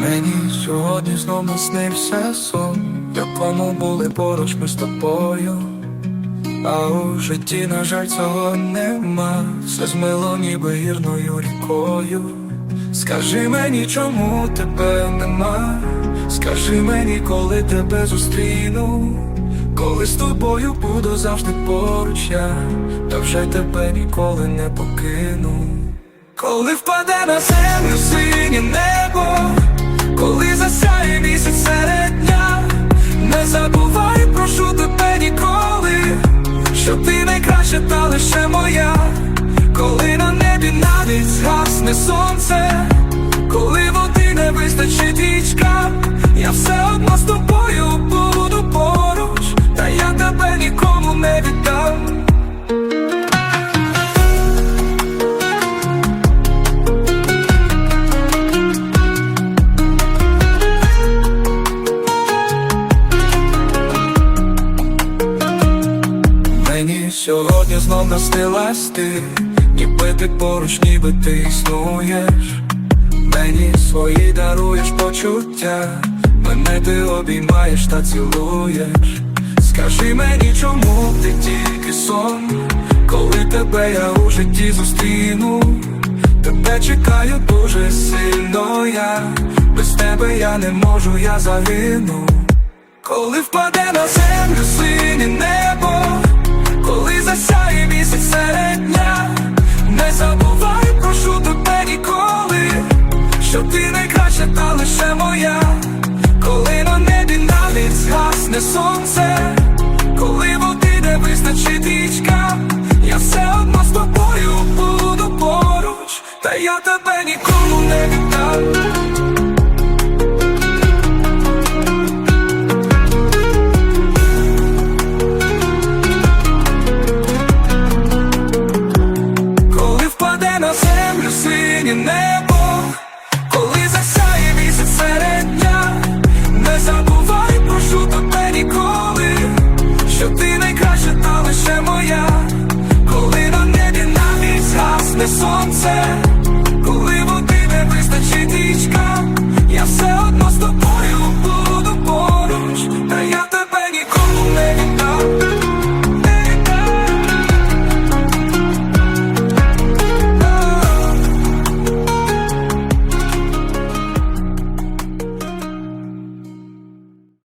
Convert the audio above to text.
Мені сьогодні знов наснився сон, якому були поруч ми з тобою, а у житті, на жаль, цього нема, все змило ніби гірною рікою. Скажи мені, чому тебе нема, скажи мені, коли тебе зустріну, коли з тобою буду завжди поруч я, та вже тебе ніколи не покину. Коли впаде на землю синє небо, коли засяє місяць серед дня, не забувай, прошу тебе ніколи, що ти найкраща та лише моя, коли на небі навіть згасне сонце, сьогодні знов настилась ти, ніби ти поруч, ніби ти існуєш. Мені свої даруєш почуття, мене ти обіймаєш та цілуєш. Скажи мені, чому ти тільки сон, коли тебе я у житті зустріну, тебе чекаю дуже сильно я, без тебе я не можу, я загину. Коли впаде на землю синє небо, коли засяє місяць серед дня, не забувай, прошу тебе ніколи, що ти найкраща та лише моя, коли на небі навіть згасне сонце, синє небо, коли засяє місяць серед дня, не забувай, прошу тебе ніколи, що ти найкраща та лише моя, коли на небі навіть згасне сонце, коли води не вистачить річка, я все